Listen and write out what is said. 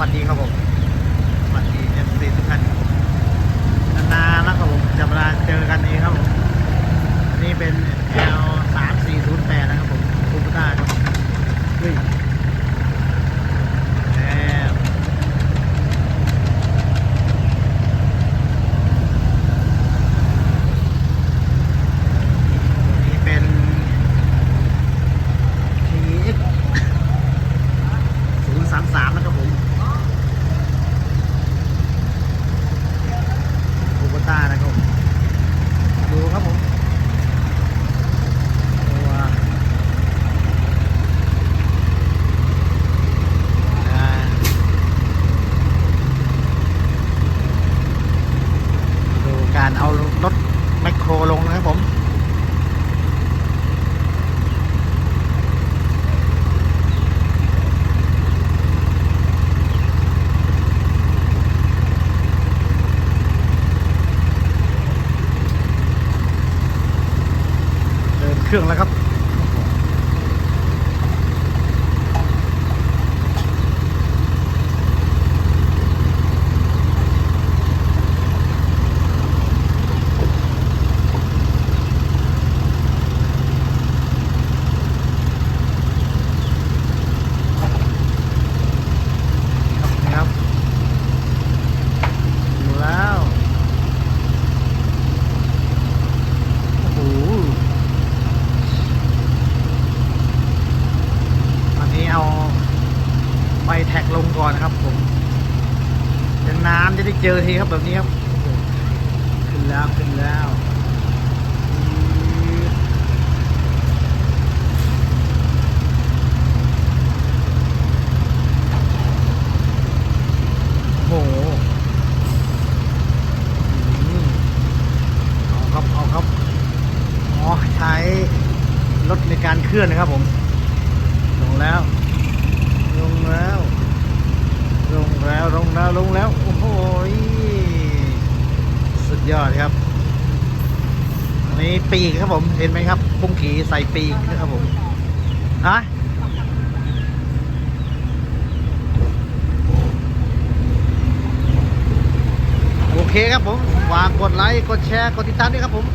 วัสดีครับผมสวัสดีเอฟซีทุกท่านนานๆแล้วครับผมจะมาเจอกันนี้ครับผมอันนี้เป็น L สามสี่ศูนย์แปดนะครับผมคูปต้าครับเฮ้ยแอบตัวนี้เป็น TX ศูนย์สามสามนะครับผมคูปต้านะครับผมดูครับผมตัวอ่าดู การเอารถแมคโครลงนะครับผมเดินเครื่องแล้วครับ นี่ครับดูแล้ว โอ้โห ตอนนี้เอา ไฟแท็กลงก่อนนะครับ ผมจะนานจะได้เจอทีครับแบบนี้ครับ ขึ้นแล้วขึ้นแล้วโอ้โหเอาครับเอาครับอ๋อใช้รถในการเคลื่อนนะครับผมลงแล้ว ลงแล้ว ลงแล้ว ลงแล้ว ลงแล้ว โอ้โหยสุดยอดครับ อันนี้ ปีกครับผม เห็นไหมครับกุ้งขีใส่ปีกนะครับผมฮะโอเคครับผมฝากกดไลค์ กดแชร์ กดติดตามด้วยครับผม